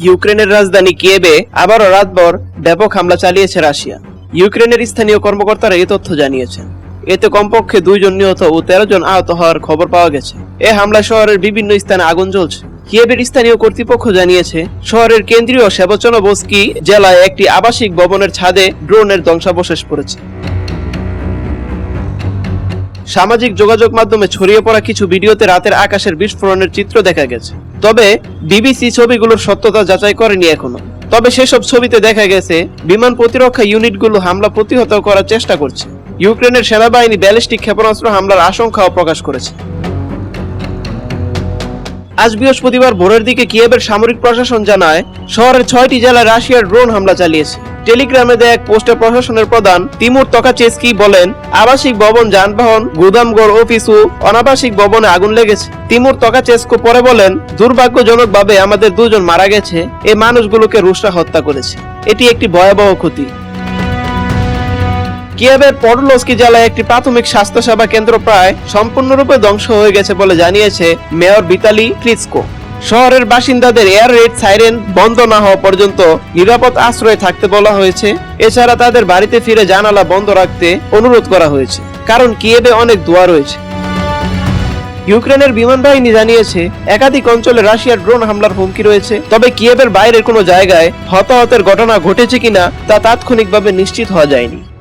ইউক্রেনের রাজধানী কিয়েবে আবারও রাতভর ব্যাপক হামলা চালিয়েছে রাশিয়া। ইউক্রেনের স্থানীয় কর্মকর্তারা এই তথ্য জানিয়েছেন। এতে কমপক্ষে দুইজন নিহত ও তেরো জন আহত হওয়ার খবর পাওয়া গেছে। এ হামলা শহরের বিভিন্ন স্থানে আগুন জ্বলছে। কিয়েবের স্থানীয় কর্তৃপক্ষ জানিয়েছে, শহরের কেন্দ্রীয় সেবচনবস্কি জেলায় একটি আবাসিক ভবনের ছাদে ড্রোনের ধ্বংসাবশেষ পড়েছে। সামাজিক যোগাযোগ মাধ্যমে ছড়িয়ে পড়া কিছু ভিডিওতে রাতের আকাশের বিস্ফোরণের চিত্র দেখা গেছে। তবে বিবিসি ছবিগুলোর সত্যতা যাচাই করেনি এখনও। তবে সেসব ছবিতে দেখা গেছে, বিমান প্রতিরক্ষা ইউনিটগুলো হামলা প্রতিহত করার চেষ্টা করছে। ইউক্রেনের সেনাবাহিনী ব্যালিস্টিক ক্ষেপণাস্ত্র হামলার আশঙ্কাও প্রকাশ করেছে। আজ বৃহস্পতিবার ভোরের দিকে কিয়েবের সামরিক প্রশাসন জানায়, শহরের ছয়টি জেলায় রাশিয়ার ড্রোন হামলা চালিয়েছে। টেলিগ্রামে দেয়া এক পোস্টে প্রশাসনের প্রধান তিমুর তকাচেস্কি বলেন, আবাসিক ভবন, যানবাহন, গুদামঘর, অফিস ও অনাবাসিক ভবনে আগুন লেগেছে। তিমুর তকাচেস্কো পরে বলেন, দুর্ভাগ্যজনকভাবে আমাদের দুজন মারা গেছে। এই মানুষগুলোকে রুশরা হত্যা করেছে। এটি একটি ভয়াবহ ক্ষতি। কিয়েভের পডলস্কি জেলায় একটি প্রাথমিক স্বাস্থ্যসেবা কেন্দ্র প্রায় সম্পূর্ণরূপে ধ্বংস হয়ে গেছে বলে জানিয়েছে মেয়র বিতালি ক্রিস্কো। শহরের বাসিন্দাদের এয়ার রেড সাইরেন বন্ধ না হওয়া পর্যন্ত নিরাপদ আশ্রয়ে থাকতে বলা হয়েছে। এছাড়া তাদের বাড়িতে ফিরে জানালা বন্ধ রাখতে অনুরোধ করা হয়েছে। কারণ কিয়েবে অনেক দোয়া রয়েছে। ইউক্রেনের বিমান বাহিনী জানিয়েছে, একাধিক অঞ্চলে রাশিয়ার ড্রোন হামলার হুমকি রয়েছে। তবে কিয়েবের বাইরের কোনো জায়গায় হতাহতের ঘটনা ঘটেছে কিনা তা তাৎক্ষণিকভাবে নিশ্চিত হওয়া যায়নি।